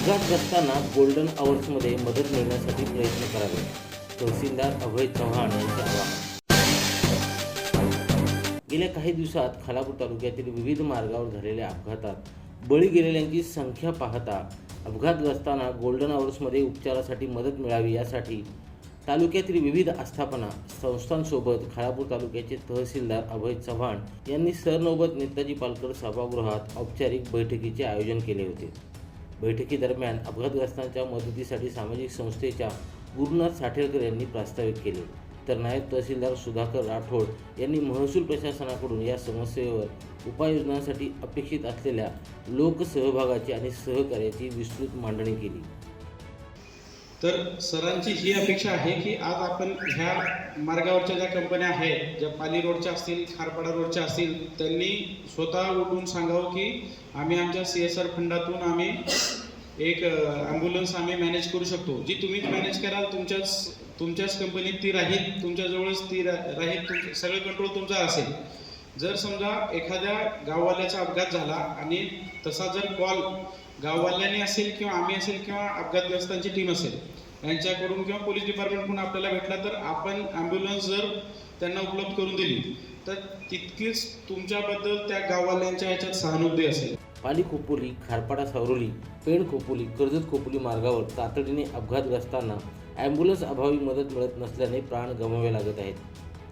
अपघातग्रस्तांना गोल्डन आवर्समध्ये मदत मिळण्यासाठी प्रयत्न करावे. तहसीलदार अभय चव्हाण यांचे आवाहन. गेल्या काही दिवसात खालापूर तालुक्यातील विविध मार्गावर झालेल्या अपघातात बळी गेलेल्यांची संख्या पाहता अपघातग्रस्तांना गोल्डन आवर्समध्ये उपचारासाठी मदत मिळावी यासाठी तालुक्यातील विविध आस्थापना संस्थांसोबत खालापूर तालुक्याचे तहसीलदार अभय चव्हाण यांनी सरनोबत नेताजी पालकर सभागृहात औपचारिक बैठकीचे आयोजन केले होते. बैठकीदरम्यान अपघातग्रस्तांच्या मदतीसाठी सामाजिक संस्थेच्या गुरुनाथ साठेलकर यांनी प्रास्ताविक केले. तर नायब तहसीलदार सुधाकर राठोड यांनी महसूल प्रशासनाकडून या समस्येवर उपाययोजनांसाठी अपेक्षित असलेल्या लोकसहभागाची आणि सहकार्याची विस्तृत मांडणी केली. तर सरांची ही अपेक्षा आहे की आज आपण ह्या मार्गावरच्या ज्या कंपन्या आहेत ज्या पाली रोडच्या असतील खारपाडा रोडच्या असतील त्यांनी स्वतः उठून सांगावं की आम्ही आमच्या सी एस आर फंडातून आम्ही एक ॲम्ब्युलन्स आम्ही मॅनेज करू शकतो. जी तुम्हीच मॅनेज कराल तुमच्याच तुमच्याच कंपनीत ती राहील तुमच्याजवळच ती राहील सगळं कंट्रोल तुमचा असेल. जर समजा एखाद्या गाववाल्याचा अपघात झाला आणि तसा जर कॉल गाववाल्यांनी असेल किंवा आम्ही असेल किंवा अपघातग्रस्तांची टीम असेल यांच्याकडून किंवा पोलीस डिपार्टमेंटकडून आपल्याला भेटला तर आपण ॲम्ब्युलन्स जर त्यांना उपलब्ध करून दिली तर तितकीच तुमच्याबद्दल त्या गाववाल्यांच्या ह्याच्यात सहानुभूती असेल. पाली खोपोली खारपाडा सावरोली पेण खोपोली कर्जत खोपोली मार्गावर तातडीने अपघातग्रस्तांना ॲम्ब्युलन्स अभावी मदत मिळत नसल्याने प्राण गमवावे लागत आहेत.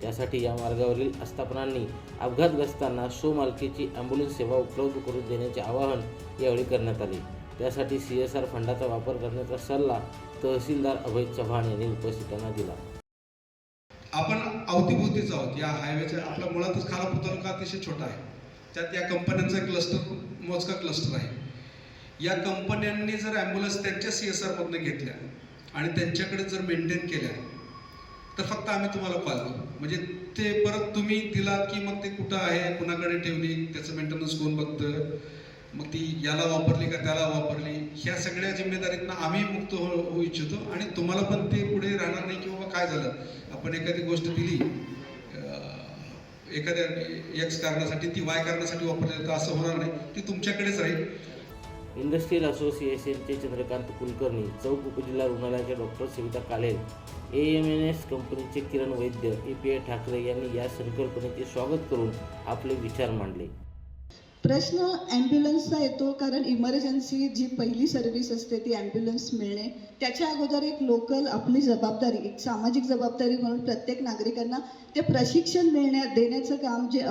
त्यासाठी या मार्गावरील आस्थापनांनी अपघातग्रस्तांना स्वमालकीची ॲम्ब्युलन्स सेवा उपलब्ध करून देण्याचे आवाहन यावेळी करण्यात आले. त्यासाठी सी एस आर फंडाचा वापर करण्याचा सल्ला तहसीलदार अभय चव्हाण यांनी उपस्थितांना दिला. आपण अवतीभोवतीच आहोत. या हायवेच्या आपला मुळातच खालापूर तालुका अतिशय छोटा आहे? त्यात या कंपन्यांचा क्लस्टर मोजका क्लस्टर आहे. या कंपन्यांनी जर ॲम्ब्युलन्स त्यांच्या सी एस आरमधनं घेतल्या आणि त्यांच्याकडे जर मेंटेन केल्या तर फक्त आम्ही तुम्हाला कॉल म्हणजे ते परत तुम्ही दिलात की मग ते कुठं आहे कुणाकडे ठेवली त्याचं मेंटेनन्स कोण बघतं? मग ती याला वापरली का त्याला वापरली? ह्या सगळ्या जिम्मेदारीतनं आम्ही मुक्त हो, होऊ इच्छितो. आणि तुम्हाला पण ते पुढे राहणार नाही की बाबा काय झालं? आपण एखादी गोष्ट दिली एखाद्या एक्स कारणासाठी ती वाय कारणासाठी वापरली तर असं होणार नाही. ती तुमच्याकडेच राहील. इंडस्ट्रियल असोसिएशनचे चंद्रकांत कुलकर्णी चौक उपजिल्हा रुग्णालयाचे doctor Savita Kalel A M N S कंपनीचे Kiran Vaidya A P I Thackeray यांनी या संकल्पनेचे स्वागत करून आपले विचार मांडले. प्रश्न ॲम्ब्युलन्सचा येतो कारण इमर्जन्सी जी पहिली सर्व्हिस असते ती ॲम्ब्युलन्स मिळणे त्याच्या अगोदर एक लोकल आपली जबाबदारी एक सामाजिक जबाबदारी म्हणून प्रत्येक नागरिकांना ते प्रशिक्षण मिळण्या देण्याचं काम जे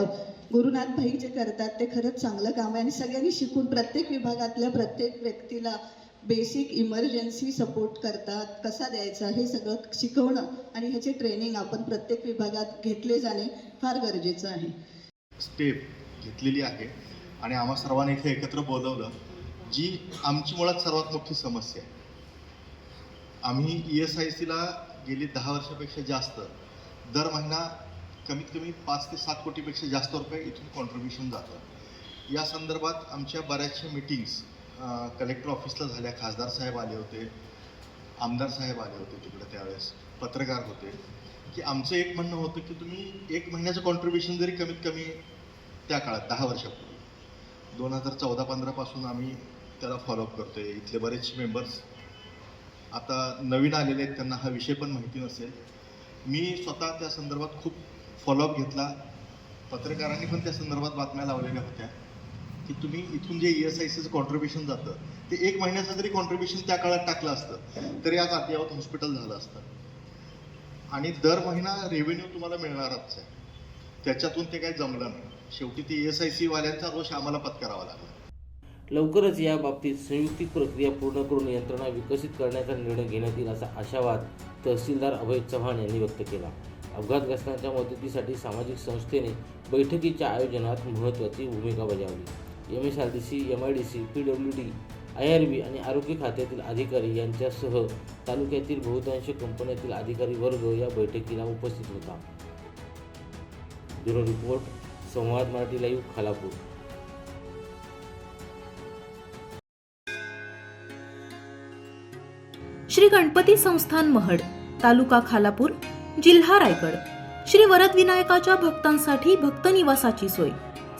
गुरुनाथ भाई जे करतात ते खरंच चांगलं काम आहे. आणि सगळ्यांनी शिकून प्रत्येक विभागातल्या प्रत्येक व्यक्तीला बेसिक इमर्जन्सी सपोर्ट करतात कसा द्यायचा हे सगळं शिकवणं आणि ह्याचे ट्रेनिंग आपण प्रत्येक विभागात घेतले जाणे फार गरजेचं आहे. स्टेप घेतलेली आहे आणि आम्हा सर्वांनी इथे एकत्र बोलवलं जी आमची मुळात सर्वात मोठी समस्या आहे. आम्ही ई एस आय सीला गेली दहा वर्षापेक्षा जास्त दर महिना कमीत कमी पाच ते सात कोटीपेक्षा जास्त रुपये इथून कॉन्ट्रीब्युशन जातं. या संदर्भात आमच्या बऱ्याचशा मिटिंग्स कलेक्टर ऑफिसला झाल्या खासदार साहेब आले होते आमदार साहेब आले होते तिकडे त्यावेळेस पत्रकार होते. की आमचं एक म्हणणं होतं की तुम्ही एक महिन्याचं कॉन्ट्रीब्युशन जरी कमीत कमी त्या काळात दहा वर्षापूर्वी दोन हजार चौदा पंधरापासून आम्ही त्याला फॉलोअप करतो आहे इथले बरेचसे मेंबर्स आता नवीन आलेले आहेत त्यांना हा विषय पण माहिती नसेल. मी स्वतः त्या संदर्भात खूप फॉलोअप घेतला. पत्रकारांनी पण त्या संदर्भात बातम्या लावलेल्या होत्या. की तुम्ही इथून जे ई एस आय सीचं कॉन्ट्रीब्युशन जातं ते एक महिन्याचं जरी कॉन्ट्रीब्युशन त्या काळात टाकलं असतं तरी आज अद्ययावत हॉस्पिटल झालं असतं. आणि दर महिना रेव्हेन्यू तुम्हाला मिळणारच आहे. त्याच्यातून ते काही जमलं नाही. शेवटी ते एस आय सी वाल्यांचा रोष आम्हाला पत्करावा लागला. लवकरच या बाबतीत संयुक्तिक प्रक्रिया पूर्ण करून यंत्रणा विकसित करण्याचा निर्णय घेण्यात येईल असा आशावाद तहसीलदार अभय चव्हाण यांनी व्यक्त केला. अपघातग्रस्तांच्या मदतीसाठी सामाजिक संस्थेने बैठकीच्या आयोजनात महत्त्वाची भूमिका बजावली. M S R D C M I D C P W D I R B आणि आरोग्य खात्यातील अधिकारी यांच्यासह तालुक्यातील बहुतांश कंपन्यातील अधिकारी वर्ग या बैठकीला उपस्थित होता. Bureau report Samvad Marathi live Khalapur. Shri Ganpati Sansthan Mahad तालुका खालापूर जिल्हा रायगड. श्री वरदविनायकाच्या भक्तांसाठी भक्त निवासाची सोय.